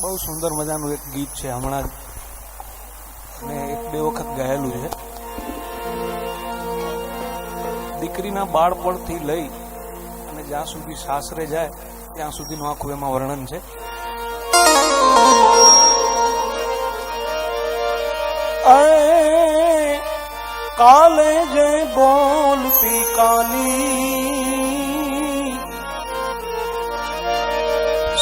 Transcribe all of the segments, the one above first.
બહુ સુંદર મજાનું એક ગીત છે હમણાં જ મેં એક બે વખત ગાયેલું છે. દીકરીના બાળપણથી લઈ અને જ્યાં સુધી સાસરે જાય, ત્યાં સુધીનું આખું એમાં વર્ણન છે. કાલે જે બોલતી કાલી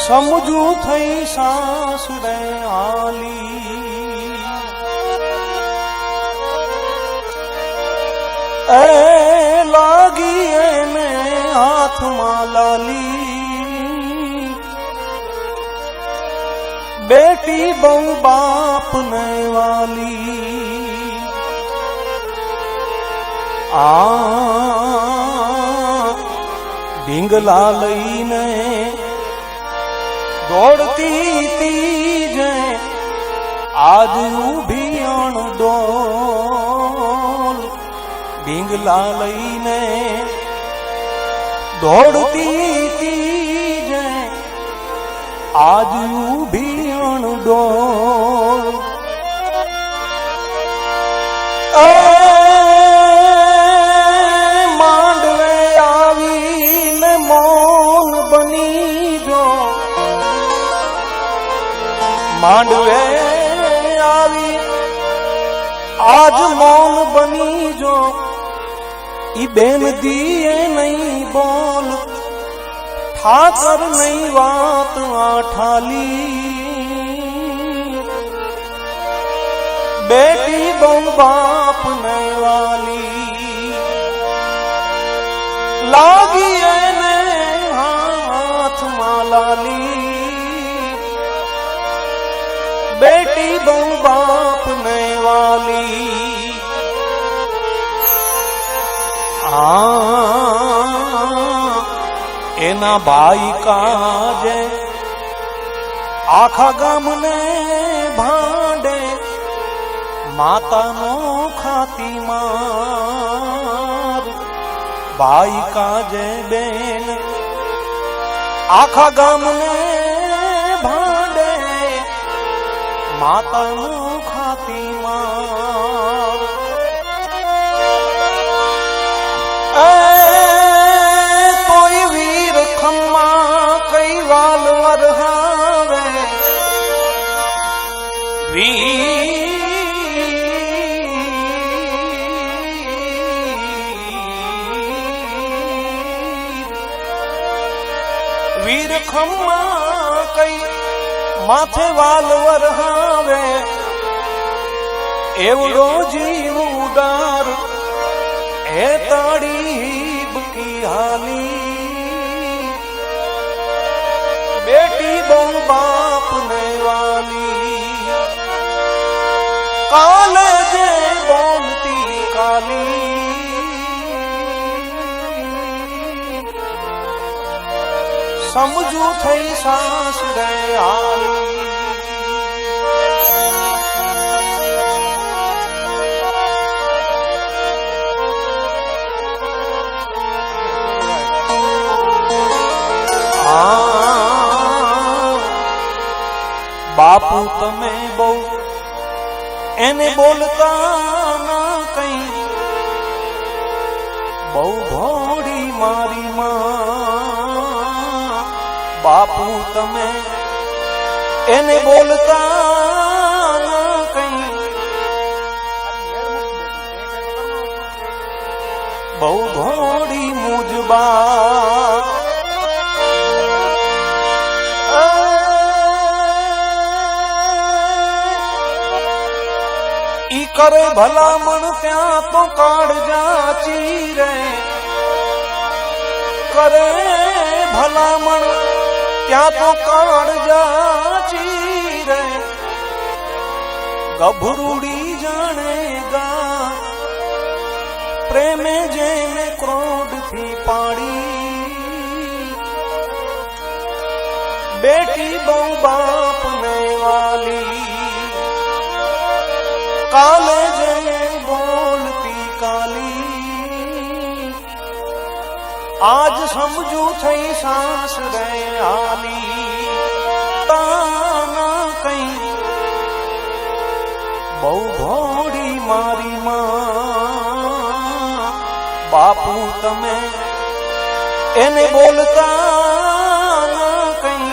સમજુ થઈ સાસરે આલી. એ લાગી એને હાથમાં લાલી. બેટી બહુ બાપ ને વાલી. આ ઢીંગલા લઈને દોડતી તીજે આજ ઊભી અણડોલ ઢીંગલા લઈને દોડતી તીજે આજ ઊભી અણડોલ એ માંડવે આવી. આજ મૌન બની જો. ઈ બેન દીએ નહીં બોલ. ઠાકર નહીં વાત આઠાલી. બેટી બહુ બાપ ને વાલી લાગી એને હાથમાં લાલી. બેટી બહુ બાપ ને વાલી આ એના ભાઈ કાજે આખા ગામને ભાંડે માતાનો ખાતી માર ભાઈ કાજે બેન આખા ગામને માતાનો ખાતી એ કોઈ વીર ખમ્મા કઈ વાલ વરહાવે. વીર કઈ માથે વાલ વરહાવે એવડો જીવ ઉદાર, એ તાળી કી હાલી. બેટી બહુ બાપ ને વાલી. કાલે સમજુ થઈ સાસ આ બાપુ તમે બહુ એને બોલતા ના કઈ. બહુ ભોળી બાપુ તમે એને બોલતા કઈ બહુ ઘોડી મુજબા ઈ કરે ભલામણ ત્યાં તો કાળજા ચીરે કરે ભલામણ ત્યાં તો કાળજા ચીરે ગભરૂડી જાણે ગા. પ્રેમે જેને ક્રોધથી પાડી. બેટી બહુ આજ સમજુ થઈ સાસ આલી તાના કઈ બહુ ભોડી મારી માં. બાપુ તમે એને બોલતા ના કઈ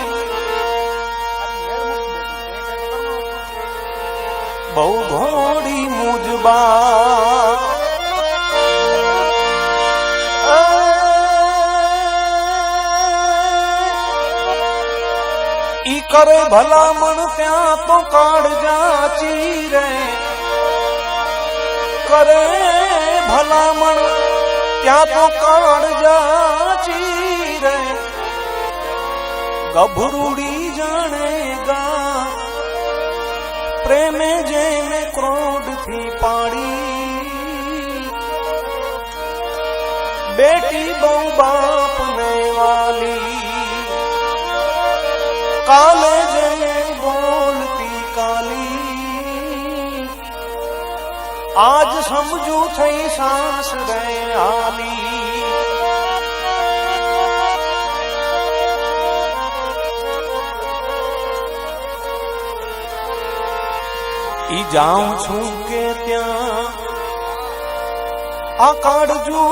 બહુ ભોળી મુજબા. કરે ભલામણ ત્યાં તો કાળજા ચીરે કરે ભલામણ ત્યાં તો કાળજા ચીરે ગભરૂડી જાણેગા પ્રેમે જેને ક્રોધથી પાડી. બેટી બહુ બાપને વાલી. કાલે જે બોલતી કાલી આજ સમજુ થઈ સાસ આલી ઈ જાઉં છું કે ત્યાં આ કાળજુ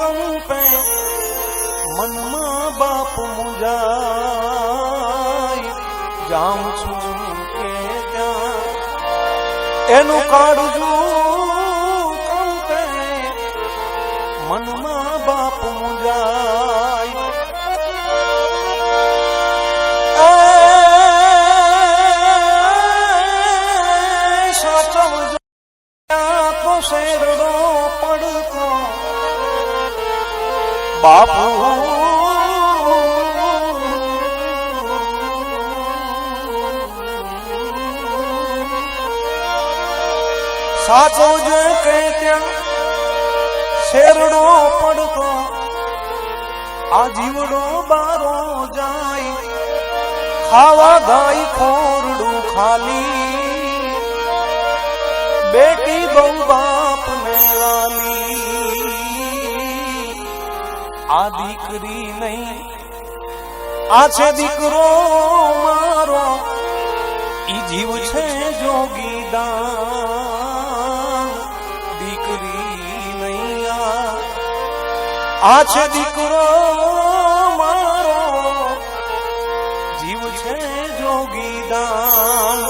કંપે મનમાં બાપ મુજાય જાઉં છું કે ત્યાં. એનું કાળજુ કંપે. મનમાં બાપ મુજાય શેરડો પડતો. બાપુ સાચો જે કે ત્યાં શેરડો પડતો આ જીવડો બારો જાય ખાવા ગાય ખોરડું ખાલી બેટી બહુ બાપ ને વાલી આ દીકરી નહીં આ છે દીકરો મારો ઈ જીવ છે જોગી આ છે દીકરો મારો જીવ છે જોગી દાન.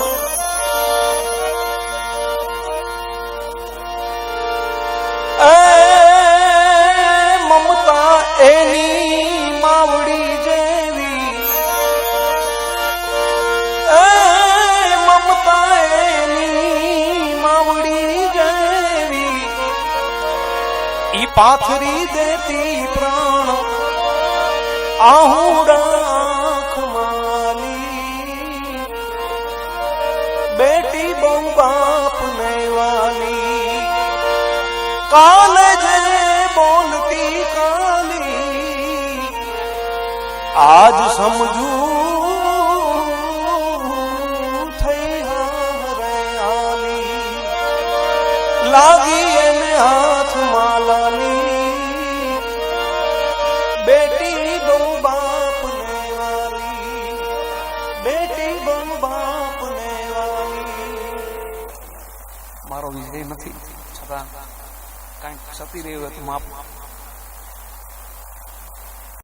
મમતા એની ઈ પાથરી દેતી પ્રાણ આહુડાખ માલી બેટી બહુ બાપ ને વાલી કાલે જે બોલતી કાલી, આજ સમજુ લાગી મારો નથી. છતાં કાંઈક ક્ષતિ રહ્યું હતું માપ